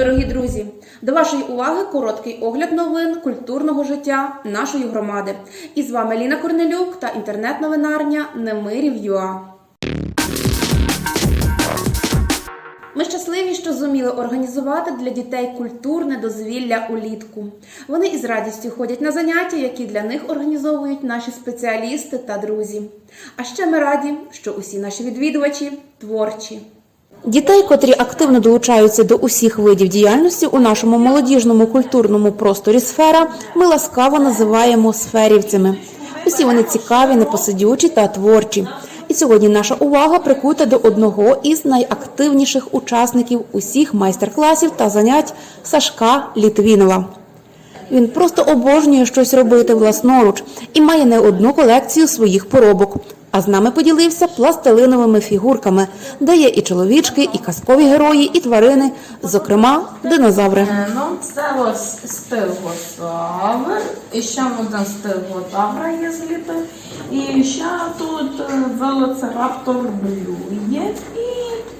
Дорогі друзі! До вашої уваги короткий огляд новин культурного життя нашої громади. І з вами Ліна Корнелюк та інтернет-новинарня Немирів ЮА. Ми щасливі, що зуміли організувати для дітей культурне дозвілля улітку. Вони із радістю ходять на заняття, які для них організовують наші спеціалісти та друзі. А ще ми раді, що усі наші відвідувачі творчі. Дітей, котрі активно долучаються до усіх видів діяльності у нашому молодіжному культурному просторі сфера, ми ласкаво називаємо сферівцями. Усі вони цікаві, непосидючі та творчі. І сьогодні наша увага прикута до одного із найактивніших учасників усіх майстер-класів та занять Сашка Літвінова. Він просто обожнює щось робити власноруч і має не одну колекцію своїх поробок. А з нами поділився пластилиновими фігурками, де є і чоловічки, і казкові герої, і тварини, зокрема динозаври. Е, Ну, це ось стегозавр, і ще один стегозавра є зліпи. І ще тут е, велоцираптор блює і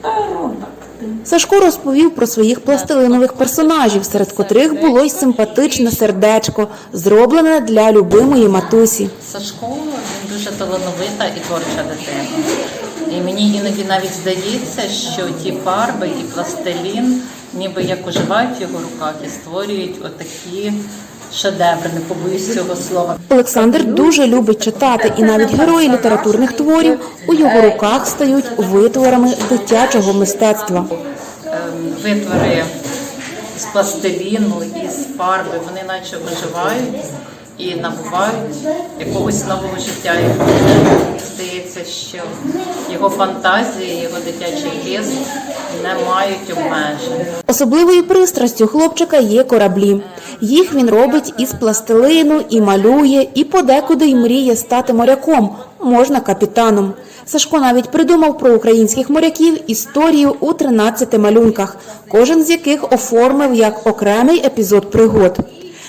птеродактиль. Сашко розповів про своїх пластилинових персонажів, серед котрих було й симпатичне сердечко, зроблене для любимої матусі. Сашко дуже талановита і творча дитина. І мені іноді навіть здається, що ті фарби і пластилін ніби як оживають в його руках і створюють отакі шедеври, не побоюсь цього слова. Олександр дуже любить читати, і навіть герої літературних творів у його руках стають витворами дитячого мистецтва. Ем, Витвори з пластиліну і з фарби, вони наче оживають і набувають якогось нового життя. І здається, що його фантазії, його дитячий хист не мають обмежень. Особливою пристрастю хлопчика є кораблі. Їх він робить із пластилину і малює, і подекуди й мріє стати моряком, можна капітаном. Сашко навіть придумав про українських моряків історію у 13 малюнках, кожен з яких оформив як окремий епізод пригод.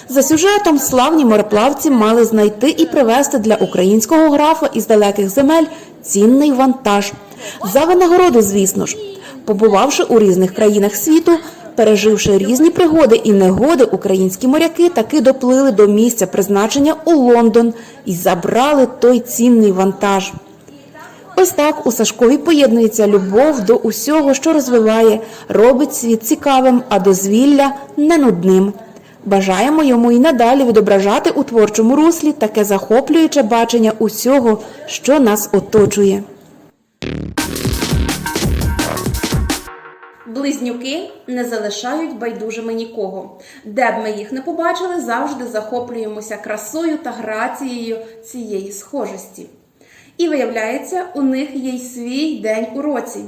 За сюжетом славні мореплавці мали знайти і привезти для українського графа із далеких земель цінний вантаж. За винагороду, звісно ж. Побувавши у різних країнах світу, переживши різні пригоди і негоди, українські моряки таки доплили до місця призначення у Лондон і забрали той цінний вантаж. Ось так у Сашкові поєднується любов до усього, що розвиває, робить світ цікавим, а дозвілля не нудним. Бажаємо йому і надалі відображати у творчому руслі таке захоплююче бачення усього, що нас оточує. Близнюки не залишають байдужими нікого. Де б ми їх не побачили, завжди захоплюємося красою та грацією цієї схожості. І виявляється, у них є й свій день у році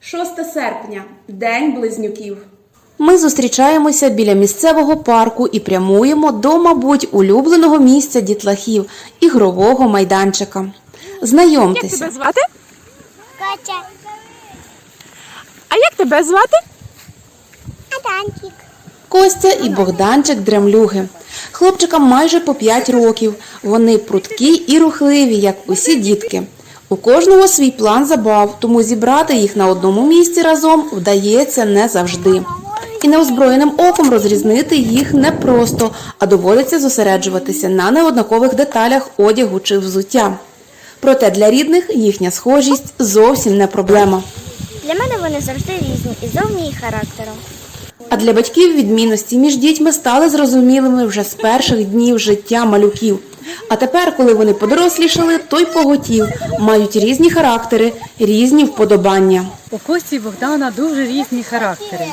6 серпня День близнюків. Ми зустрічаємося біля місцевого парку і прямуємо до, мабуть, улюбленого місця дітлахів ігрового майданчика. Знайомтеся. тебе звати? Катя, А як тебе звати? Аданчик. Костя і Богданчик Дремлюги. Хлопчикам майже по 5 років. Вони прудкі і рухливі, як усі дітки. У кожного свій план забав, тому зібрати їх на одному місці разом вдається не завжди. І неозброєним оком розрізнити їх непросто, а доводиться зосереджуватися на неоднакових деталях одягу чи взуття. Проте для рідних їхня схожість зовсім не проблема. Для мене вони завжди різні і зовні і характером. А для батьків відмінності між дітьми стали зрозумілими вже з перших днів життя малюків. А тепер, коли вони подорослішали, то й поготів, мають різні характери, різні вподобання. У Кості і Богдана дуже різні характери.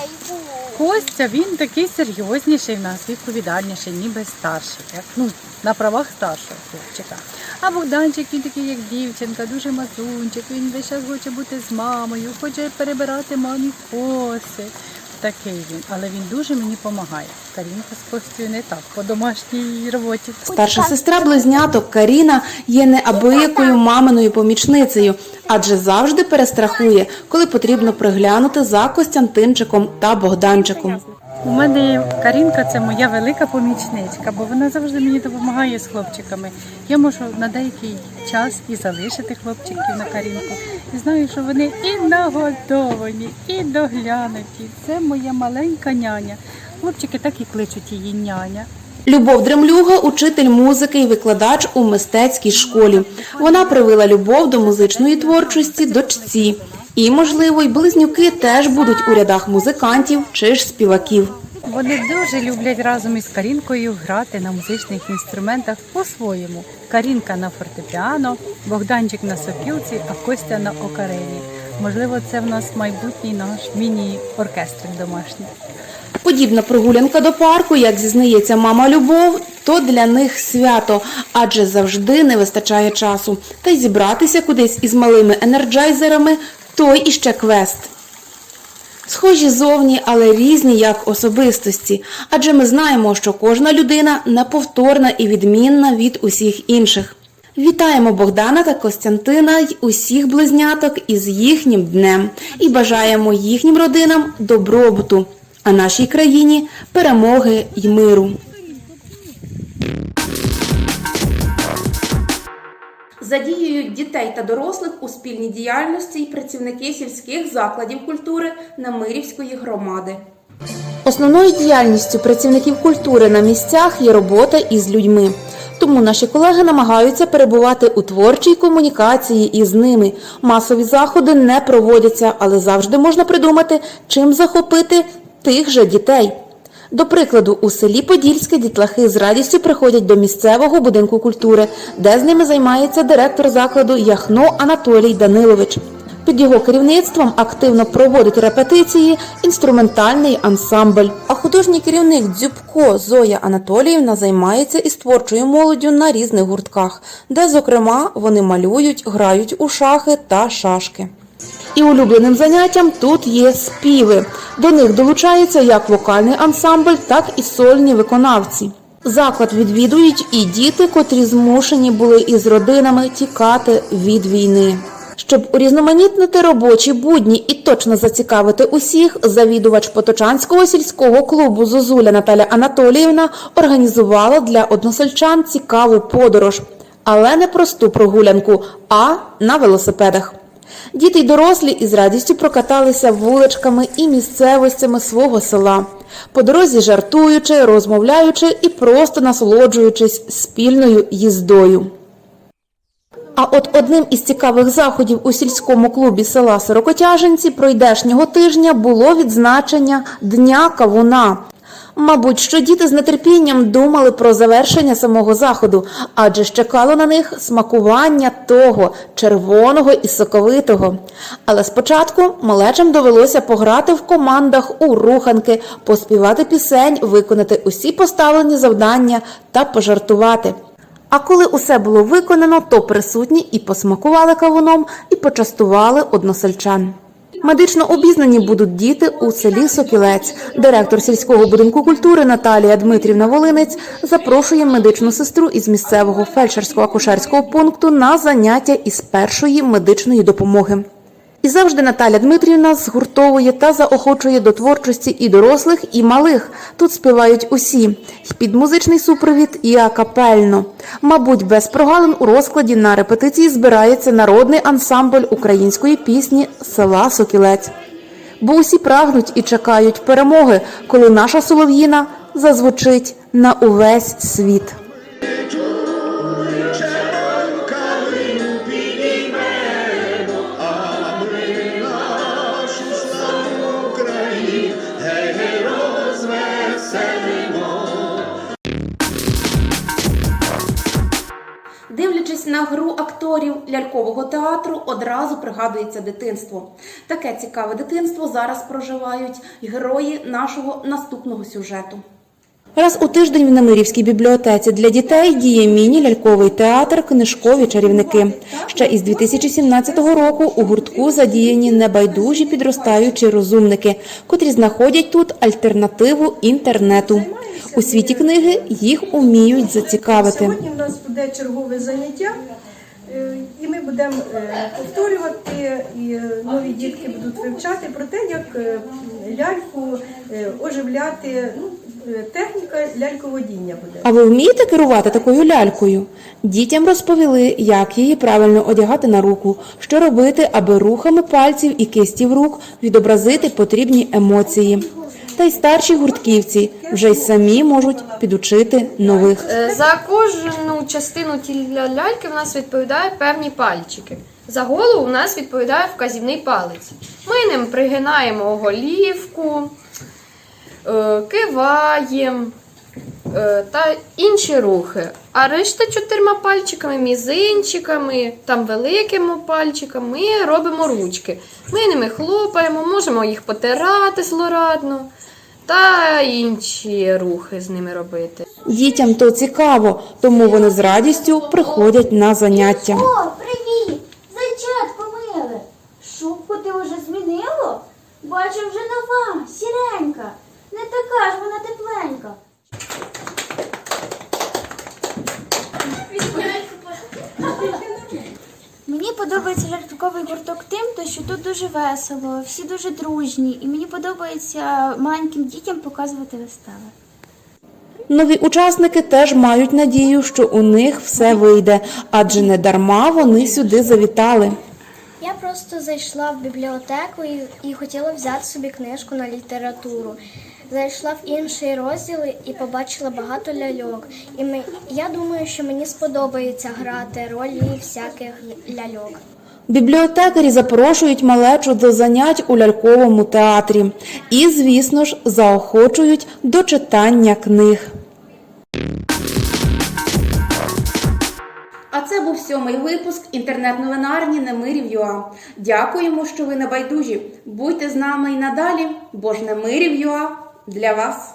Костя він такий серйозніший в нас, відповідальніший, ніби старший, як ну на правах старшого хлопчика. А Богданчик він такий, як дівчинка, дуже мазунчик. Він весь час хоче бути з мамою, хоче перебирати мамі коси. Такий він, але він дуже мені допомагає. Карінка спостює не так по домашній роботі. Старша сестра близняток Каріна є неабиякою маминою помічницею, адже завжди перестрахує, коли потрібно приглянути за Костянтинчиком та Богданчиком. У мене Карінка це моя велика помічничка, бо вона завжди мені допомагає з хлопчиками. Я можу на деякий час і залишити хлопчиків на Карінку, І знаю, що вони і нагодовані, і доглянуті. Це моя маленька няня. Хлопчики так і кличуть її няня. Любов Дремлюга – учитель музики і викладач у мистецькій школі. Вона привила любов до музичної творчості дочці. І, можливо, й близнюки теж будуть у рядах музикантів чи ж співаків. Вони дуже люблять разом із Карінкою грати на музичних інструментах по-своєму. Карінка на фортепіано, Богданчик на сопілці, а Костя на окарелі. Можливо, це в нас майбутній наш міні-оркестрик домашній. Подібна прогулянка до парку, як зізнається мама Любов, то для них свято, адже завжди не вистачає часу. Та й зібратися кудись із малими енерджайзерами – той іще квест. Схожі зовні, але різні як особистості, адже ми знаємо, що кожна людина неповторна і відмінна від усіх інших. Вітаємо Богдана та Костянтина й усіх близняток із їхнім днем і бажаємо їхнім родинам добробуту, а нашій країні перемоги й миру. Задіюють дітей та дорослих у спільній діяльності й працівники сільських закладів культури Намирівської громади. Основною діяльністю працівників культури на місцях є робота із людьми. Тому наші колеги намагаються перебувати у творчій комунікації із ними. Масові заходи не проводяться, але завжди можна придумати, чим захопити тих же дітей. До прикладу, у селі Подільське дітлахи з радістю приходять до місцевого будинку культури, де з ними займається директор закладу Яхно Анатолій Данилович. Під його керівництвом активно проводить репетиції інструментальний ансамбль. А художній керівник Дзюбко Зоя Анатоліївна займається із творчою молоддю на різних гуртках, де, зокрема, вони малюють, грають у шахи та шашки. І улюбленим заняттям тут є співи. До них долучається як вокальний ансамбль, так і сольні виконавці. Заклад відвідують і діти, котрі змушені були із родинами тікати від війни. Щоб урізноманітнити робочі будні і точно зацікавити усіх, завідувач Поточанського сільського клубу Зозуля Наталя Анатоліївна організувала для односельчан цікаву подорож, але не просту прогулянку, а на велосипедах. Діти й дорослі із радістю прокаталися вуличками і місцевостями свого села, по дорозі жартуючи, розмовляючи і просто насолоджуючись спільною їздою. А от одним із цікавих заходів у сільському клубі села Сорокотяженці пройдешнього тижня було відзначення Дня Кавуна. Мабуть, що діти з нетерпінням думали про завершення самого заходу, адже чекало на них смакування того червоного і соковитого. Але спочатку малечам довелося пограти в командах у руханки, поспівати пісень, виконати усі поставлені завдання та пожартувати. А коли усе було виконано, то присутні і посмакували кавуном, і почастували односельчан. Медично обізнані будуть діти у селі Сокілець. Директор сільського будинку культури Наталія Дмитрівна Волинець запрошує медичну сестру із місцевого фельдшерсько-акушерського пункту на заняття із першої медичної допомоги. І завжди Наталя Дмитрівна згуртовує та заохочує до творчості і дорослих, і малих. Тут співають усі і під музичний супровід, і акапельно. Мабуть, без прогалин у розкладі на репетиції збирається народний ансамбль української пісні села Сокілець. Бо усі прагнуть і чекають перемоги, коли наша солов'їна зазвучить на увесь світ. Дивлячись на гру акторів лялькового театру, одразу пригадується дитинство. Таке цікаве дитинство зараз проживають герої нашого наступного сюжету. Раз у тиждень в Немирівській бібліотеці для дітей діє міні-ляльковий театр Книжкові чарівники. Ще із 2017 року у гуртку задіяні небайдужі підростаючі розумники, котрі знаходять тут альтернативу інтернету. У світі книги їх уміють зацікавити. Сьогодні у нас буде чергове заняття, е, і ми будемо е, повторювати, і е, нові дітки будуть вивчати про те, як ляльку оживляти, ну, техніка ляльководіння буде. А ви вмієте керувати такою лялькою? Дітям розповіли, як її правильно одягати на руку, що робити, аби рухами пальців і кистів рук відобразити потрібні емоції. Та й старші гуртківці вже й самі можуть підучити нових. Е, За кожну частину тіла ляльки в нас відповідає певні пальчики. За голову в нас відповідає вказівний палець. Ми ним пригинаємо голівку, е, киваємо е, та інші рухи. А решта чотирма пальчиками, мізинчиками, там великими пальчиками ми робимо ручки. Ми ними хлопаємо, можемо їх потирати злорадно та інші рухи з ними робити. Дітям то цікаво, тому вони з радістю приходять на заняття. О, привіт! Зайчатко миле. Шубку ти вже змінило? Бачу вже нова, сіренька. Не така ж вона тепленька. Мені подобається жартовий гурток тим, що тут дуже весело, всі дуже дружні, і мені подобається маленьким дітям показувати вистави. Нові учасники теж мають надію, що у них все вийде, адже не дарма вони сюди завітали. Я просто зайшла в бібліотеку і, і хотіла взяти собі книжку на літературу. Зайшла в інший розділ і побачила багато ляльок. І ми, я думаю, що мені сподобається грати ролі всяких ляльок. Бібліотекарі запрошують малечу до занять у ляльковому театрі і, звісно ж, заохочують до читання книг. А це був сьомий випуск інтернет-новинарні Немирів ЮА. Дякуємо, що ви не байдужі. Будьте з нами і надалі, бо ж Немирів ЮА для вас.